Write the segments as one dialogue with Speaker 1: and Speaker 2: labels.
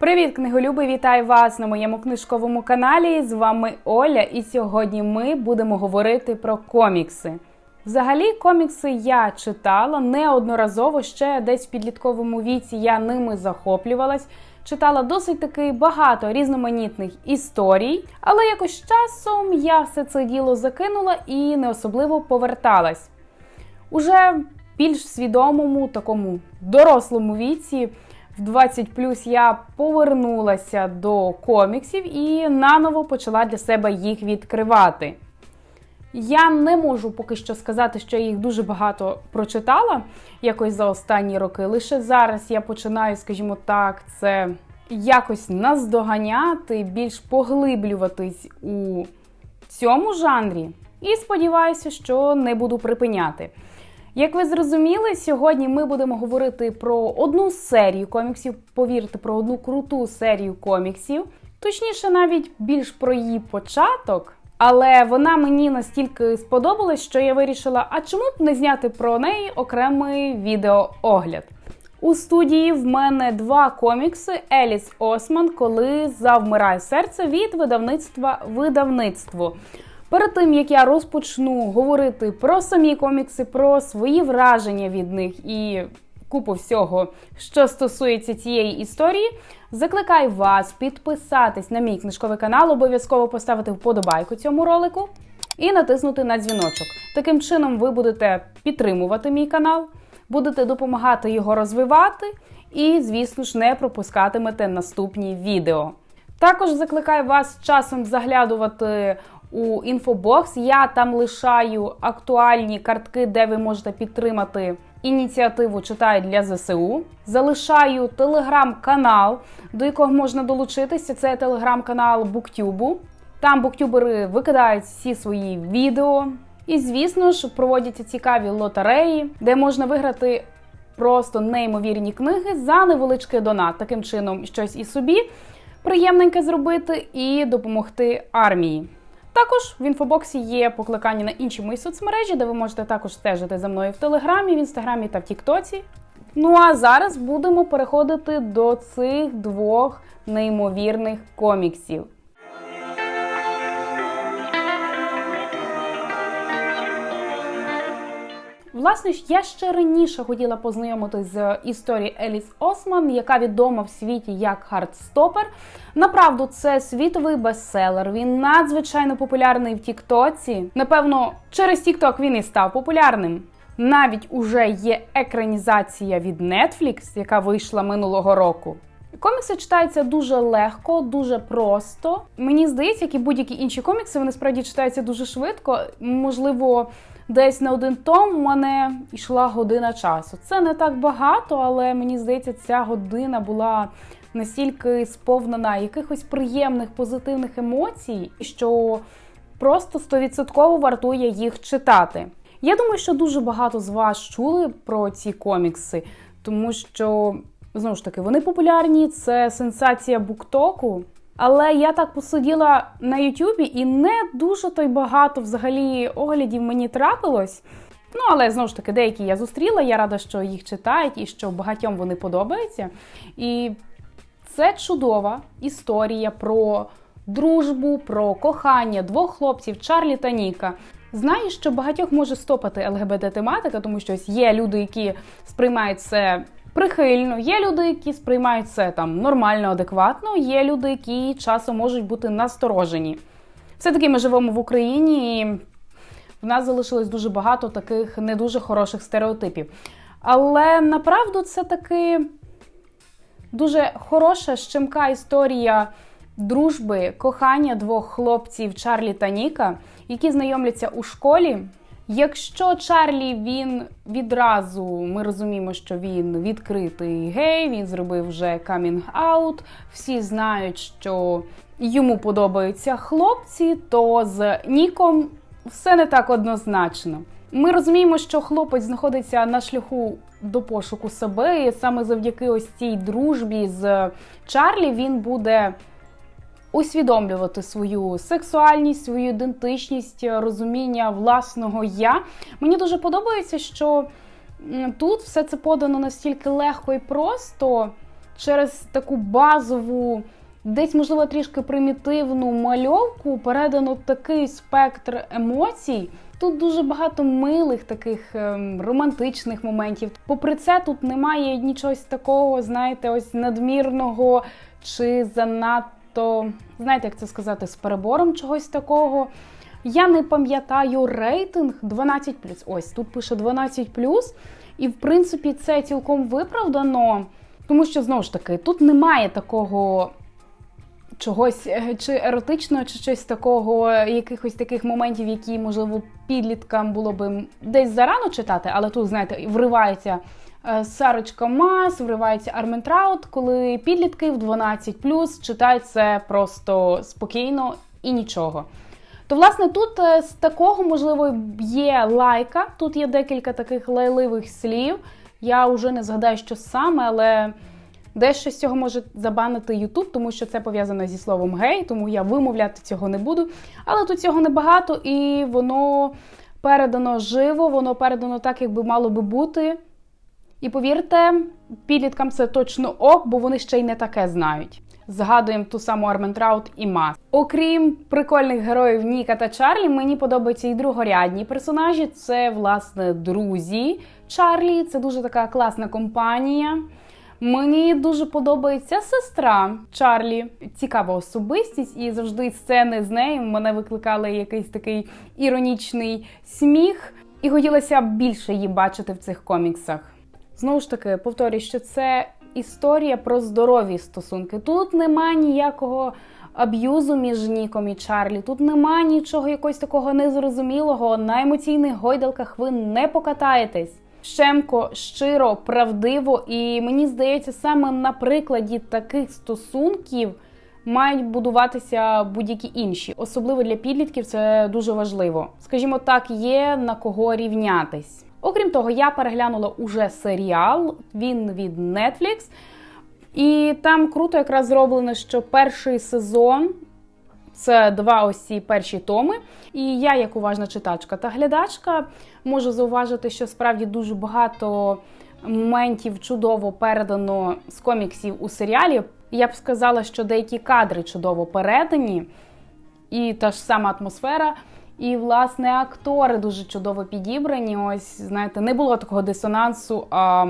Speaker 1: Привіт, книголюби! Вітаю вас на моєму книжковому каналі. З вами Оля, і сьогодні ми будемо говорити про комікси. Взагалі, комікси я читала неодноразово ще десь в підлітковому віці я ними захоплювалась. Читала досить таки багато різноманітних історій, але якось часом я все це діло закинула і не особливо поверталась. Уже більш свідомому, такому дорослому віці, в 20 плюс я повернулася до коміксів і наново почала для себе їх відкривати. Я не можу поки що сказати, що я їх дуже багато прочитала якось за останні роки. Лише зараз я починаю, скажімо так, це якось наздоганяти, більш поглиблюватись у цьому жанрі. І сподіваюся, що не буду припиняти. Як ви зрозуміли, сьогодні ми будемо говорити про одну серію коміксів. Повірте, про одну круту серію коміксів. Точніше, навіть більш про її початок. Але вона мені настільки сподобалась, що я вирішила, а чому б не зняти про неї окремий відеоогляд. У студії в мене два комікси Еліс Осман, коли завмирає серце від видавництва видавництво. Перед тим як я розпочну говорити про самі комікси, про свої враження від них і купу всього, що стосується цієї історії, закликаю вас підписатись на мій книжковий канал, обов'язково поставити вподобайку цьому ролику і натиснути на дзвіночок. Таким чином, ви будете підтримувати мій канал, будете допомагати його розвивати, і, звісно ж, не пропускатимете наступні відео. Також закликаю вас часом заглядувати у інфобокс. Я там лишаю актуальні картки, де ви можете підтримати ініціативу Читаю для ЗСУ. Залишаю телеграм-канал, до якого можна долучитися. Це телеграм-канал Буктюбу. Там буктюбери викидають всі свої відео. І, звісно ж, проводяться цікаві лотереї, де можна виграти просто неймовірні книги за невеличкий донат. Таким чином, щось і собі приємненьке зробити і допомогти армії. Також в інфобоксі є покликання на інші мої соцмережі, де ви можете також стежити за мною в Телеграмі, в Інстаграмі та в Тіктоці. Ну а зараз будемо переходити до цих двох неймовірних коміксів. Власне ж, я ще раніше хотіла познайомитись з історією Еліс Осман, яка відома в світі як Хардстопер. Направду, це світовий бестселер. Він надзвичайно популярний в Тіктоці. Напевно, через Тікток він і став популярним. Навіть уже є екранізація від Netflix, яка вийшла минулого року. Комікси читаються дуже легко, дуже просто. Мені здається, як і будь-які інші комікси, вони справді читаються дуже швидко. Можливо, десь на один том у мене йшла година часу. Це не так багато, але мені здається, ця година була настільки сповнена якихось приємних позитивних емоцій, що просто стовідсотково вартує їх читати. Я думаю, що дуже багато з вас чули про ці комікси, тому що знову ж таки вони популярні. Це сенсація буктоку. Але я так посиділа на Ютубі і не дуже то й багато взагалі оглядів мені трапилось. Ну, але знову ж таки, деякі я зустріла. Я рада, що їх читають і що багатьом вони подобаються. І це чудова історія про дружбу, про кохання двох хлопців Чарлі та Ніка. Знаю, що багатьох може стопати ЛГБТ-тематика, тому що є люди, які сприймають це прихильно, є люди, які сприймають це там нормально, адекватно, є люди, які часом можуть бути насторожені. Все-таки ми живемо в Україні, і в нас залишилось дуже багато таких не дуже хороших стереотипів. Але направду це таки дуже хороша щемка історія дружби, кохання двох хлопців Чарлі та Ніка, які знайомляться у школі. Якщо Чарлі він відразу ми розуміємо, що він відкритий гей, він зробив вже камінг аут, всі знають, що йому подобаються хлопці, то з Ніком все не так однозначно. Ми розуміємо, що хлопець знаходиться на шляху до пошуку себе, і саме завдяки ось цій дружбі з Чарлі він буде усвідомлювати свою сексуальність, свою ідентичність, розуміння власного я. Мені дуже подобається, що тут все це подано настільки легко і просто. через таку базову, десь, можливо, трішки примітивну мальовку передано такий спектр емоцій. Тут дуже багато милих таких ем, романтичних моментів. Попри це, тут немає нічогось такого, знаєте, ось надмірного чи занадто, знаєте, як це сказати, з перебором чогось такого. Я не пам'ятаю рейтинг 12 Ось тут пише 12 і в принципі це цілком виправдано, тому що знову ж таки тут немає такого чогось е, чи еротичного, чи щось такого, якихось таких моментів, які, можливо, підліткам було би десь зарано читати, але тут, знаєте, вривається е, Сарочка Мас, вривається Арментраут, коли підлітки в 12 читають це просто спокійно і нічого. То, власне, тут е, з такого, можливо, є лайка. Тут є декілька таких лайливих слів. Я вже не згадаю, що саме, але дещо з цього може забанити YouTube, тому що це пов'язано зі словом гей, тому я вимовляти цього не буду. Але тут цього небагато, і воно передано живо, воно передано так, як би мало би бути. І повірте, підліткам це точно ок, бо вони ще й не таке знають згадуємо ту саму Арментраут і Мас. Окрім прикольних героїв Ніка та Чарлі, мені подобаються і другорядні персонажі. Це власне друзі Чарлі. Це дуже така класна компанія. Мені дуже подобається сестра Чарлі, цікава особистість, і завжди сцени з нею мене викликали якийсь такий іронічний сміх, і хотілося більше її бачити в цих коміксах. Знову ж таки, повторюю, що це історія про здорові стосунки. Тут нема ніякого аб'юзу між Ніком і Чарлі. Тут нема нічого якогось такого незрозумілого. На емоційних гойдалках ви не покатаєтесь. Щемко, щиро, правдиво, і мені здається, саме на прикладі таких стосунків мають будуватися будь-які інші. Особливо для підлітків це дуже важливо. Скажімо так, є на кого рівнятись. Окрім того, я переглянула уже серіал, він від Netflix. І там круто якраз зроблено, що перший сезон це два ось ці перші томи. І я, як уважна читачка та глядачка, можу зауважити, що справді дуже багато моментів чудово передано з коміксів у серіалі. Я б сказала, що деякі кадри чудово передані, і та ж сама атмосфера. І, власне, актори дуже чудово підібрані. Ось, знаєте, не було такого дисонансу. А,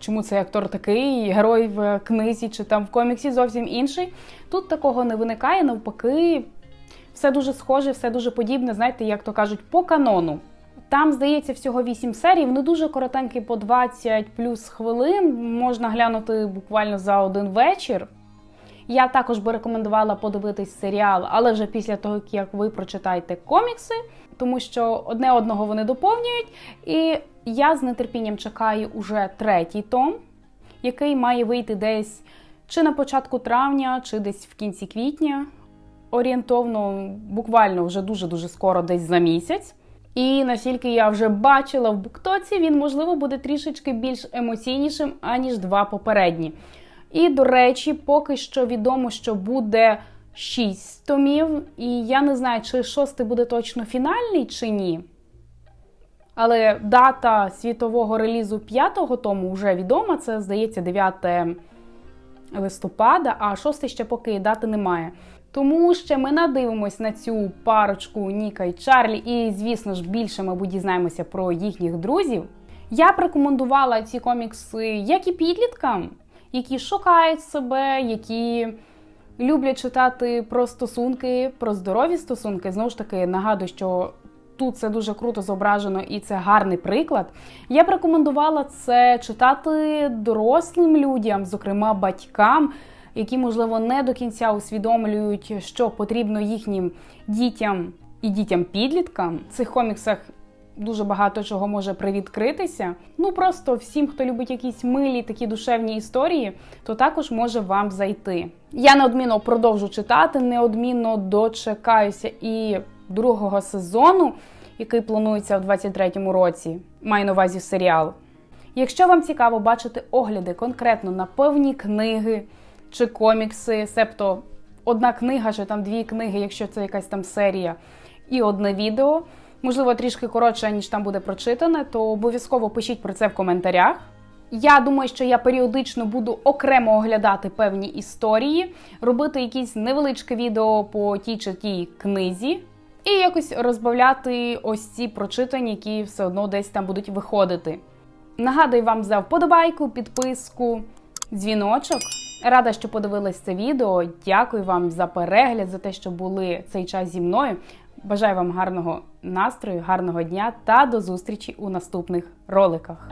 Speaker 1: Чому цей актор такий, герой в книзі чи там в коміксі зовсім інший. Тут такого не виникає, навпаки, все дуже схоже, все дуже подібне, знаєте, як то кажуть, по канону. Там, здається, всього 8 серій, вони дуже коротенькі, по 20 плюс хвилин. Можна глянути буквально за один вечір. Я також би рекомендувала подивитись серіал, але вже після того, як ви прочитаєте комікси, тому що одне одного вони доповнюють. І я з нетерпінням чекаю уже третій том, який має вийти десь чи на початку травня, чи десь в кінці квітня. Орієнтовно, буквально вже дуже-дуже скоро, десь за місяць. І наскільки я вже бачила в буктоці, він, можливо, буде трішечки більш емоційнішим, аніж два попередні. І, до речі, поки що відомо, що буде 6 томів. І я не знаю, чи шостий буде точно фінальний, чи ні. Але дата світового релізу п'ятого тому вже відома. Це, здається, 9 листопада, а шостий ще поки дати немає. Тому ще ми надивимось на цю парочку Ніка і Чарлі, і, звісно ж, більше, мабуть, дізнаємося про їхніх друзів. Я б рекомендувала ці комікси як і підліткам, які шукають себе, які люблять читати про стосунки, про здорові стосунки. Знову ж таки, нагадую, що тут це дуже круто зображено і це гарний приклад. Я б рекомендувала це читати дорослим людям, зокрема батькам. Які, можливо, не до кінця усвідомлюють, що потрібно їхнім дітям і дітям-підліткам. В цих коміксах дуже багато чого може привідкритися. Ну просто всім, хто любить якісь милі такі душевні історії, то також може вам зайти. Я неодмінно продовжу читати, неодмінно дочекаюся і другого сезону, який планується в 23-му році. Маю на увазі серіал. Якщо вам цікаво бачити огляди конкретно на певні книги чи комікси, себто одна книга, чи там дві книги, якщо це якась там серія, і одне відео можливо, трішки коротше, ніж там буде прочитане, то обов'язково пишіть про це в коментарях. Я думаю, що я періодично буду окремо оглядати певні історії, робити якісь невеличке відео по тій чи тій книзі, і якось розбавляти ось ці прочитання, які все одно десь там будуть виходити. Нагадую вам за вподобайку, підписку, дзвіночок. Рада, що подивились це відео. Дякую вам за перегляд, за те, що були цей час зі мною. Бажаю вам гарного настрою, гарного дня та до зустрічі у наступних роликах.